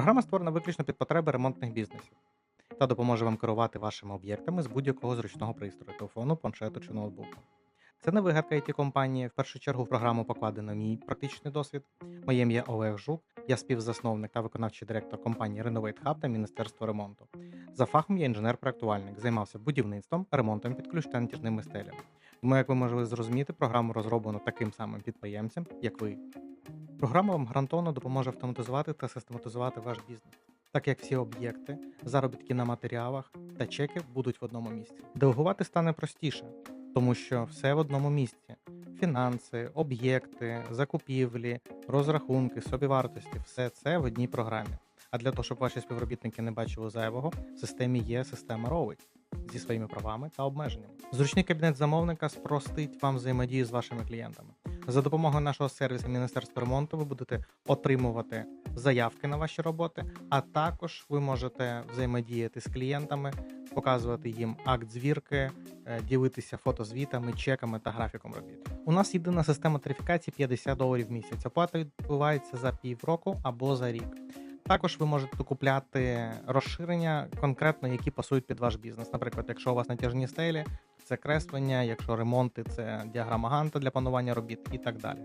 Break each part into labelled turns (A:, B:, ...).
A: Програма створена виключно під потреби ремонтних бізнесів та допоможе вам керувати вашими об'єктами з будь-якого зручного пристрою телефону, планшету чи ноутбуку. Це не вигадка it компанії. В першу чергу в програму покладено мій практичний досвід. Моє ім'я Олег Жук, я співзасновник та виконавчий директор компанії Renovate Hub та Міністерства ремонту. За фахом я інженер-проектувальник, займався будівництвом, ремонтом під ключ та натяжними стелями. Тому, як ви можете зрозуміти, програму розроблено таким самим підприємцем, як ви. Програма вам гарантовано допоможе автоматизувати та систематизувати ваш бізнес, так як всі об'єкти, заробітки на матеріалах та чеки будуть в одному місці. Делегувати стане простіше, тому що все в одному місці: фінанси, об'єкти, закупівлі, розрахунки, собівартості все це в одній програмі. А для того, щоб ваші співробітники не бачили зайвого, в системі є система Rowit зі своїми правами та обмеженнями. Зручний кабінет замовника спростить вам взаємодію з вашими клієнтами. За допомогою нашого сервісу Міністерства ремонту ви будете отримувати заявки на ваші роботи, а також ви можете взаємодіяти з клієнтами, показувати їм акт звірки, е, ділитися фотозвітами, чеками та графіком робіт. У нас єдина система тарифікації 50 доларів в місяць. Оплата відбувається за півроку або за рік. Також ви можете купляти розширення конкретно, які пасують під ваш бізнес. Наприклад, якщо у вас натяжні стелі, це креслення, якщо ремонти, це діаграма Ганта для планування робіт і так далі.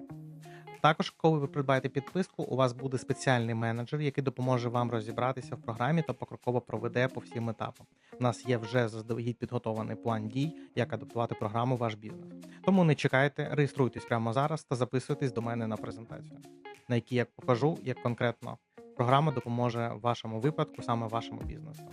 A: Також, коли ви придбаєте підписку, у вас буде спеціальний менеджер, який допоможе вам розібратися в програмі та покроково проведе по всім етапам. У нас є вже заздалегідь підготований план дій, як адаптувати програму в ваш бізнес. Тому не чекайте, реєструйтесь прямо зараз та записуйтесь до мене на презентацію, на якій я покажу, як конкретно програма допоможе вашому випадку, саме вашому бізнесу.